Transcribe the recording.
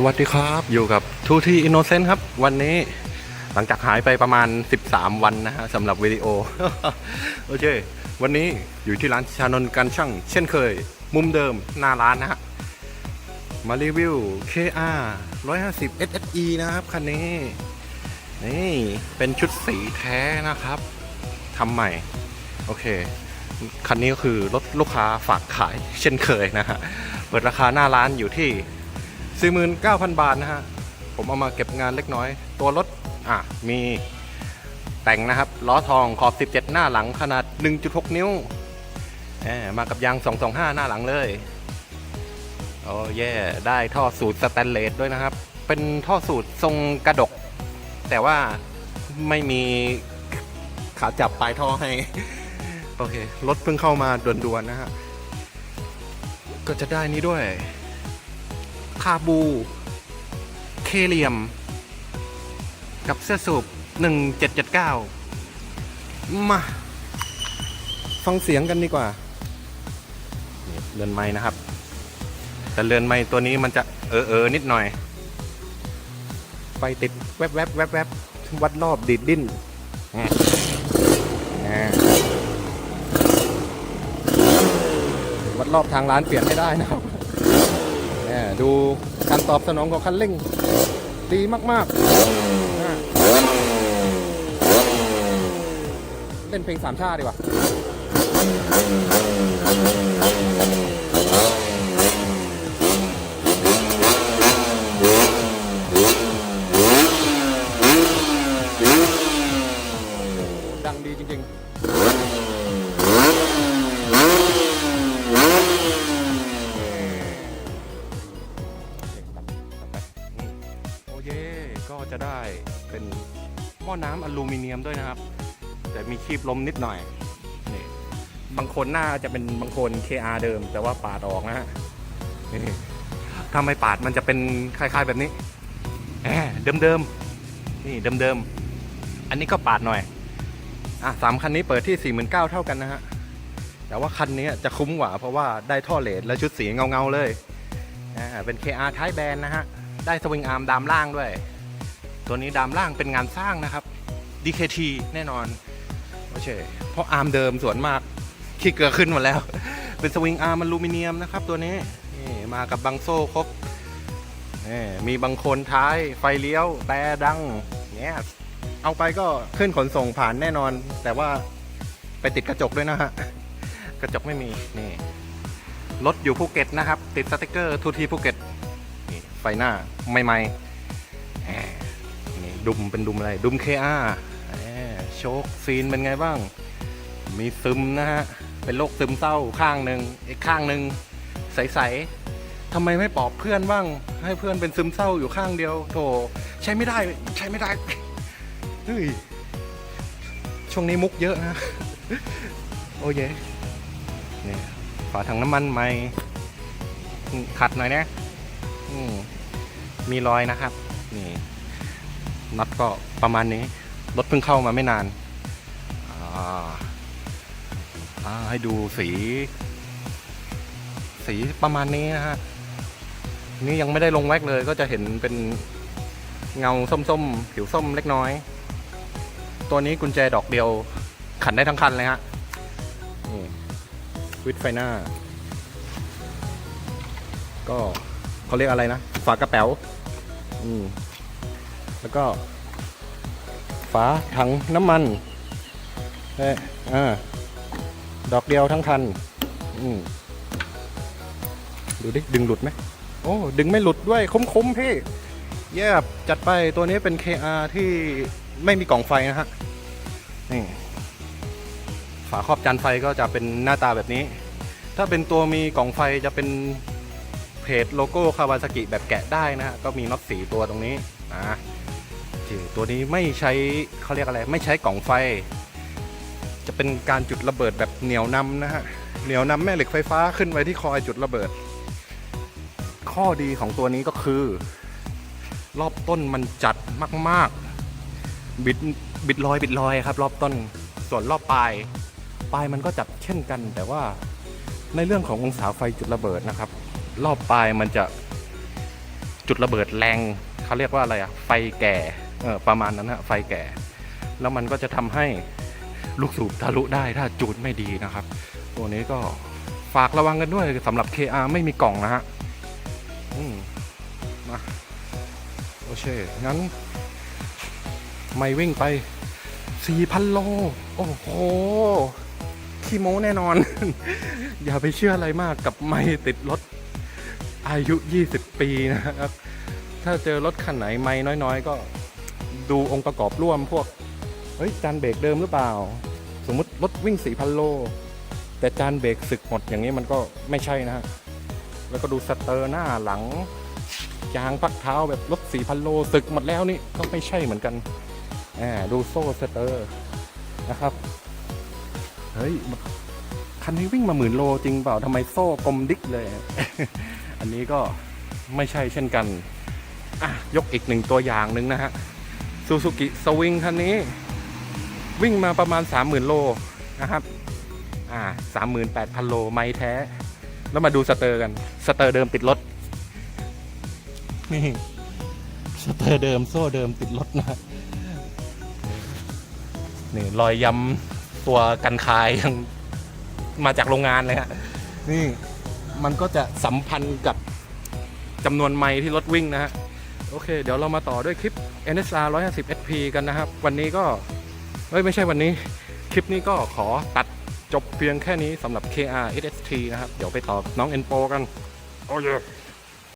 สวัสดีครับอยู่กับทูที่อินโนเซนต์ครับ วันนี้หลังจากหายไปประมาณ 13 วันนะฮะสำหรับวิดีโอ โอเค วันนี้อยู่ที่ร้านชานนกันช่าง เช่นเคย มุมเดิมหน้าร้านนะฮะมารีวิว KR 150 SSE นะครับคันนี้ นี่เป็นชุดสีแท้นะครับทำใหม่ โอเค คันนี้ก็คือรถลูกค้าฝากขายเช่นเคยนะฮะเปิดราคาหน้าร้านอยู่ที่ 49,000 บาทนะฮะ ผมเอามาเก็บงานเล็กน้อย ตัวรถ อะ มีแต่งนะครับ ล้อทองขอบ 17 หน้าหลังขนาด 1.6 นิ้วแหมมากับยาง 225 หน้าหลังเลย โอ้แย่ได้ท่อสูตรสแตนเลสด้วยนะครับ เป็นท่อสูตรทรงกระดก แต่ว่าไม่มีขาจับปลายท่อให้ โอเค รถเพิ่งเข้ามาด่วนๆนะฮะ ก็จะได้นี้ด้วย คาบู เคเลียม กับเสื้อสูบ 1779 มา ฟังเสียงกันดีกว่าเรือนไม้นะครับ แต่เรือนไม้ตัวนี้มันจะเออเออนิดหน่อย ไฟติดแวบแวบแวบแวบวัดรอบดีดดิ้นวัดรอบทางร้านเปลี่ยนไม่ได้นะครับ ดูการตอบสนองของคันเร่ง ดีมากๆเล่นเพลงสามชาติดีกว่า นียมด้วยนะครับ แต่มีคีบลมนิดหน่อยนี่บางคนหน้าจะเป็นบางคน KR เดิม แต่ว่าปาดออกนะฮะนี่ถ้าไมปาดมันจะเป็นคล้าย ๆแบบนี้แหมเดิมๆนี่เดิมๆอันนี้ก็ปาดหน่อยอะสามคันนี้เปิดที่ 4 9 0 0 0เท่ากันนะฮะแต่ว่าคันนี้จะคุ้มกว่าเพราะว่าได้ท่อเลดและชุดสีเงาๆเลยอ่าเป็น KR ท้ายแบนนะฮะได้สวิงอาร์มดามล่างด้วย ตัวนี้ดามล่างเป็นงานสร้างนะครับ DKT แน่นอนโอเคเพราะอาร์มเดิมส่วนมากขี้เกลือขึ้นหมดแล้ว เป็นสวิงอาร์มอลูมิเนียมนะครับตัวนี้นี่มากับบังโซ่ครบนี่มีบางคนท้ายไฟเลี้ยวแต่ดังเนี่ยเอาไปก็ขึ้นขนส่งผ่านแน่นอน แต่ว่าไปติดกระจกด้วยนะฮะ กระจกไม่มีนี่รถอยู่ภูเก็ตนะครับ ติดสติกเกอร์ทูทีภูเก็ตนี่ไฟหน้าใหม่ๆแหม่ ดุมเป็นดุมอะไร ดุม KR แหมโชคซีนเป็นไงบ้าง มีซึมนะฮะ เป็นโรคซึมเศร้าข้างหนึ่งอีกข้างหนึ่งใสๆทำไมไม่ปอบเพื่อนบ้าง ให้เพื่อนเป็นซึมเศร้าอยู่ข้างเดียวโถใช้ไม่ได้ใช้ไม่ได้เฮ้ยช่วงนี้มุกเยอะนะ โอ้ยนี่ฝาถังน้ำมันใหม่ขัดหน่อยนะมมีรอยนะครับ นี่ น็อตก็ประมาณนี้ รถเพิ่งเข้ามาไม่นาน ให้ดูสี สีประมาณนี้นะฮะ นี่ยังไม่ได้ลงแว็กเลยก็จะเห็นเป็นเงาส้มๆ ผิวส้มเล็กน้อย ตัวนี้กุญแจดอกเดียวขันได้ทั้งคันเลยฮะนี่วิดไฟหน้า ก็เขาเรียกอะไรนะ ฝากระแป๋วอืม แล้วก็ ฝาถังน้ำมันเอ๊ะอ่าดอกเดียวทั้งคัน อืมดูดิดึงหลุดไหมโอ้ ดึงไม่หลุดด้วยคุ้มๆพี่เยียบจัดไปตัวนี้เป็น KR ที่ไม่มีกล่องไฟนะฮะ นี่ ฝาครอบจานไฟก็จะเป็นหน้าตาแบบนี้ ถ้าเป็นตัวมีกล่องไฟจะเป็นเพจโลโก้คาวาซากิแบบแกะได้นะฮะ ก็มีน็อตสีตัวตรงนี้ อ่า ตัวนี้ไม่ใช้เขาเรียกอะไร ไม่ใช้กล่องไฟ จะเป็นการจุดระเบิดแบบเหนียวนำนะฮะเหนียวนำแม่เหล็กไฟฟ้าขึ้นไปที่คอยจุดระเบิด ข้อดีของตัวนี้ก็คือ รอบต้นมันจัดมาก ๆ บิดบิดลอยบิดลอยครับ รอบต้นส่วนรอบปลายปลายมันก็จัดเช่นกัน แต่ว่าในเรื่องขององศาไฟจุดระเบิดนะครับ รอบปลายมันจะจุดระเบิดแรงเขาเรียกว่าอะไรอะไฟแก่ ประมาณนั้นฮะไฟแก่ แล้วมันก็จะทำให้ลูกสูบทะลุได้ถ้าจูดไม่ดีนะครับ ตัวนี้ก็ฝากระวังกันด้วยสำหรับ KR ไม่มีกล่องนะฮะมมาโอเค งั้น ไม่วิ่งไป 4,000 โล โอ้โหขี้โม้แน่นอน อย่าไปเชื่ออะไรมากกับไม่ติดรถ อายุ 20 ปีนะครับ ถ้าเจอรถคันไหนไม่น้อย ๆ ก็ ดูองค์ประกอบร่วมพวก เฮ้ยจานเบรกเดิมหรือเปล่า สมมุติรถวิ่ง4,000โล แต่จานเบรกสึกหมดอย่างนี้มันก็ไม่ใช่นะฮะ แล้วก็ดูสเตอร์หน้าหลังยางพักเท้าแบบรถ4,000โลสึกหมดแล้วนี่ก็ไม่ใช่เหมือนกันอ่าดูโซ่สเตอร์นะครับ เฮ้ยคันนี้วิ่งมาหมื่นโลจริงเปล่าทำไมโซ่กลมดิกเลย อันนี้ก็ไม่ใช่เช่นกันอะยกอีกหนึ่งตัวอย่างหนึ่งนะฮะ ซูซูกิสวิงคันนี้ วิ่งมาประมาณ 30,000 โลนะครับ อ่า38,000 โลไม่แท้ แล้วมาดูสเตอร์กัน สเตอร์เดิมติดรถ นี่ สเตอร์เดิมโซ่เดิมติดรถนะ นี่รอยย้ำตัวกันคายยังมาจากโรงงานเลยฮะ นี่มันก็จะสัมพันธ์กับจำนวนไมล์ที่รถวิ่งนะฮะ โอเค เดี๋ยวเรามาต่อด้วยคลิป NSR 150 SP กันนะครับ วันนี้ก็ไม่ใช่วันนี้ คลิปนี้ก็ขอตัดจบเพียงแค่นี้สำหรับ KR SST นะครับ เดี๋ยวไปต่อบน้อง Enpo กัน โอเค